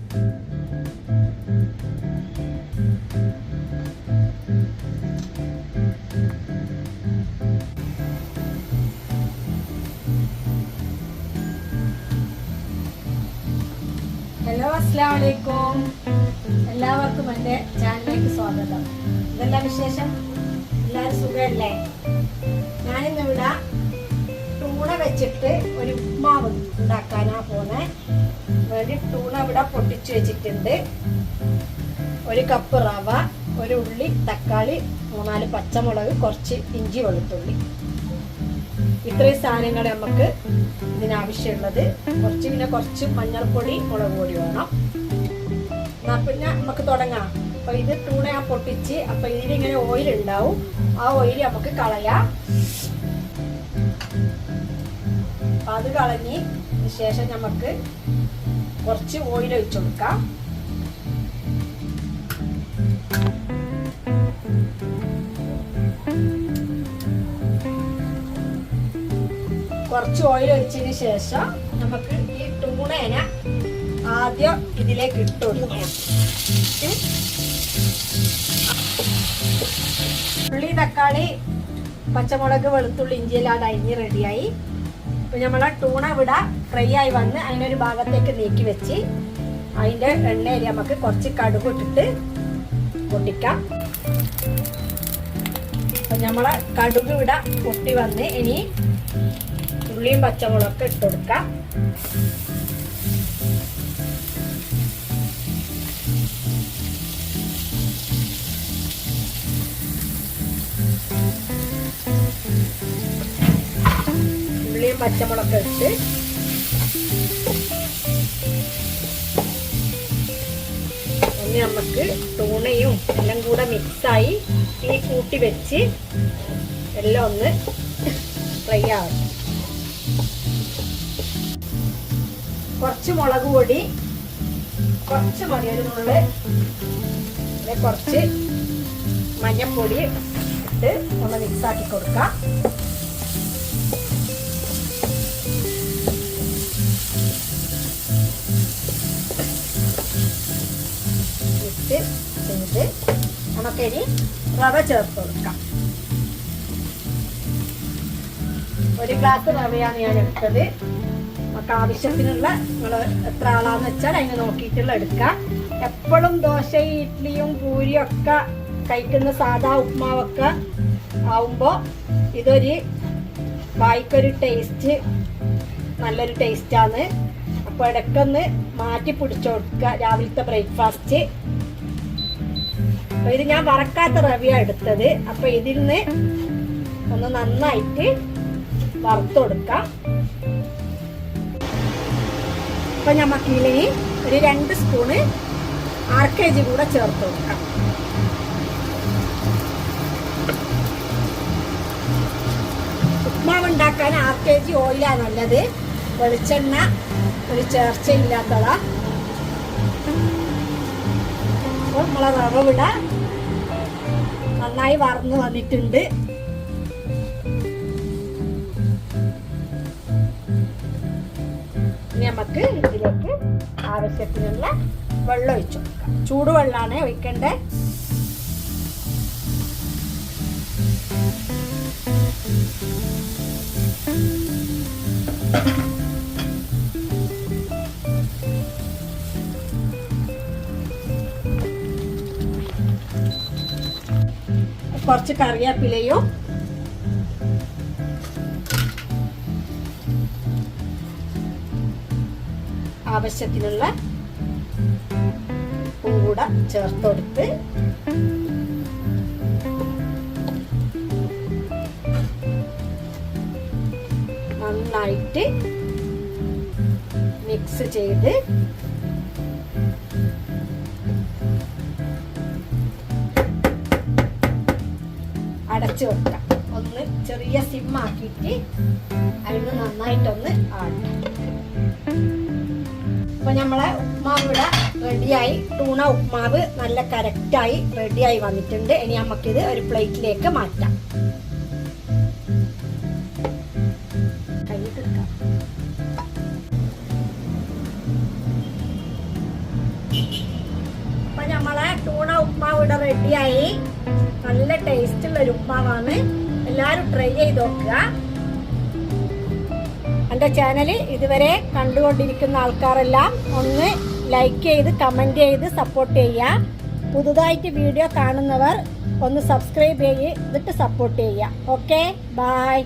Hello അസ്സാം വലൈക്കും എല്ലാവർക്കും എന്റെ ചാനലിലേക്ക് സ്വാഗതം. ഇതെല്ലാം വിശേഷം? എല്ലാവരും സുഖമല്ലേ? ഞാനിന്നിവിടെ ടൂണ വെച്ചിട്ട് ഒരു ഉപ്മാവ് ഉണ്ടാക്കാനാ പോന്നെ. വേണ്ടി ടൂണ ഇവിടെ പൊട്ടിച്ചു വെച്ചിട്ടുണ്ട്. ഒരു കപ്പ് റവ ഒരു ഉള്ളി തക്കാളി മൂന്നാൽ പച്ചമുളക് കുറച്ച് ഇഞ്ചി വെളുത്തുള്ളി. ഇത്രയും സാധനങ്ങൾ നമുക്ക് ഇതിനാവശ്യമുള്ളത്. കുറച്ച് പിന്നെ കുറച്ച് മഞ്ഞൾപ്പൊടി മുളക് പൊടി വേണം. എന്നാ പിന്നെ നമുക്ക് തുടങ്ങാം. അപ്പൊ ഇത് ടൂണ ഞാൻ പൊട്ടിച്ച് അപ്പൊ ഇതിലിങ്ങനെ ഓയിൽ ഉണ്ടാവും. ആ ഓയിൽ നമുക്ക് കളയാം. അപ്പൊ അത് കളഞ്ഞ് ശേഷം നമുക്ക് കുറച്ച് ഓയിൽ ഒഴിച്ചു കൊടുക്കാം. കുറച്ച് ഓയിൽ ഒഴിച്ചതിന് ശേഷം നമുക്ക് ഈ ടൂണേന ആദ്യം ഇതിലേക്ക് ഇട്ട് കൊടുക്കണം. ഉം. ഉള്ളി തക്കാളി പച്ചമുളക് വെളുത്തുള്ളി ഇഞ്ചിയെല്ലാം അത് അരിഞ്ഞ് റെഡിയായി നമ്മളെ ടൂണ ഇവിടെ ഫ്രൈ ആയി വന്ന് അതിനൊരു ഭാഗത്തേക്ക് നീക്കി വെച്ച് അതിന്റെ എണ്ണയിൽ നമുക്ക് കുറച്ച് കടുക് ഇട്ടിട്ട് പൊട്ടിക്കാം. അപ്പൊ നമ്മളെ കടുക് ഇവിടെ പൊട്ടി വന്ന് ഇനി ഉള്ളിയും പച്ചമുളകൊക്കെ ഇട്ട് കൊടുക്കാം. ഉള്ളിയും പച്ചമുളകൊക്കെ ഇട്ട് ഒന്ന് നമുക്ക് തൂണയും എല്ലാം കൂടെ മിക്സായി തീ കൂട്ടി വെച്ച് എല്ലാം ഒന്ന് ഫ്രൈ ആവും കുറച്ച് മുളക് പൊടി കുറച്ച് മതിയുള്ള കുറച്ച് മഞ്ഞപ്പൊടി ഇട്ട് ഒന്ന് മിക്സാക്കി കൊടുക്കാം. ഇട്ട് ചെയ്ത് നമുക്കിനി റവ ചേർത്ത് കൊടുക്കാം. ഒരു ഗ്ലാസ് റവയാണ് ഞാൻ എടുത്തത്. നമുക്ക് ആവശ്യത്തിനുള്ള നിങ്ങൾ എത്ര ആളാന്ന് വെച്ചാൽ അതിന് നോക്കിയിട്ടുള്ള എടുക്കാം. എപ്പോഴും ദോശ ഇഡ്ഡലിയും പൂരിയും ഒക്കെ കഴിക്കുന്ന സാധാ ഉപ്മാവൊക്കെ ആവുമ്പോൾ ഇതൊരു വായിക്കൊരു ടേസ്റ്റ് നല്ലൊരു ടേസ്റ്റാണ് അപ്പോൾ ഇടയ്ക്കൊന്ന് മാറ്റി പിടിച്ചു കൊടുക്കുക. രാവിലത്തെ ബ്രേക്ക്ഫാസ്റ്റ് അപ്പോൾ ഇത് ഞാൻ വറക്കാത്ത റവിയാണ് എടുത്തത്. അപ്പോൾ ഇതിൽ നിന്ന് ഒന്ന് നന്നായിട്ട് വറുത്ത് കൊടുക്കാം അപ്പൊ നമുക്ക് ഇതിലേക്ക് ഒരു രണ്ട് സ്പൂണ് ആർ കെ ജി കൂടെ ചേർത്ത് കൊടുക്കാം. ഉപ്മാവ് ഉണ്ടാക്കാൻ ആർ കെ ജി ഓയിലാണ് നല്ലത്. വെളിച്ചെണ്ണ ഒരു ചേർച്ചയില്ലാത്തതാ. അപ്പോൾ നമ്മളെ റവ വിടാം നന്നായി വറന്ന് വന്നിട്ടുണ്ട്. ഇനി നമുക്ക് ഇതിലേക്ക് ആവശ്യത്തിനുള്ള വെള്ളം ഒഴിച്ചു കൊടുക്കാം. ചൂടുവെള്ളമാണ് ഒഴിക്കേണ്ടത് കുറച്ച് കറിവേപ്പിലയും ആവശ്യത്തിനുള്ള ഉപ്പും കൂടെ ചേർത്ത് കൊടുത്ത് നന്നായിട്ട് മിക്സ് ചെയ്ത് അടച്ചു വെക്കാം. ഒന്ന് ചെറിയ സിമ്മാക്കിയിട്ട് അതിന് നന്നായിട്ടൊന്ന് ആട്ടാം. അപ്പൊ നമ്മളെ ഉപ്മാവ് ഇവിടെ റെഡിയായി ടൂണ ഉപ്മാവ് നല്ല കറക്റ്റായി റെഡിയായി വന്നിട്ടുണ്ട്. ഇനി നമുക്കിത് ഒരു പ്ലേറ്റിലേക്ക് മാറ്റാം. അപ്പൊ നമ്മളെ ടൂണ ഉപ്മാവ് ഇവിടെ റെഡിയായി നല്ല ടേസ്റ്റ് ഉള്ള ഒരു ഉപ്മാവാണ് എല്ലാരും ട്രൈ ചെയ്ത് നോക്കുക. എന്റെ ചാനൽ ഇതുവരെ കണ്ടുകൊണ്ടിരിക്കുന്ന ആൾക്കാരെല്ലാം ഒന്ന് ലൈക്ക് ചെയ്ത് കമന്റ് ചെയ്ത് സപ്പോർട്ട് ചെയ്യുക. പുതുതായിട്ട് വീഡിയോ കാണുന്നവർ ഒന്ന് സബ്സ്ക്രൈബ് ചെയ്തിട്ട് സപ്പോർട്ട് ചെയ്യുക. Okay bye